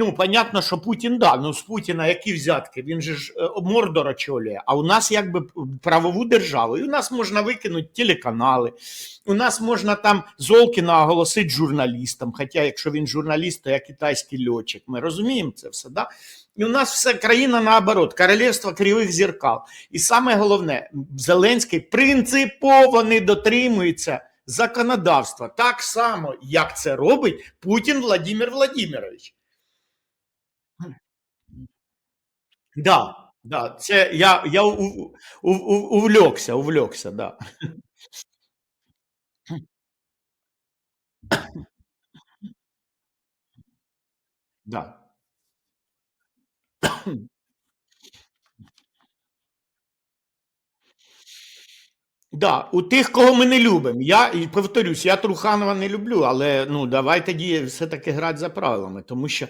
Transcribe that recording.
Ну, понятно, що Путін, да, ну з Путіна які взятки? Він же ж е, Мордор очолює, а у нас якби правову державу. І у нас можна викинути телеканали, у нас можна там Золкіна оголосити журналістом, хоча якщо він журналіст, то я китайський льотчик. Ми розуміємо це все, да? І у нас все країна наоборот, королівство кривих зеркал. І саме головне, Зеленський принципово не дотримується законодавства, так само, як це робить Путін Владимир Владимирович. Да, да, це я, я у, у, у, увлекся, увлекся, да. Да. Да, у тих, кого ми не любимо. Я і повторюсь, я Труханова не люблю, але ну давай тоді все-таки грати за правилами, тому що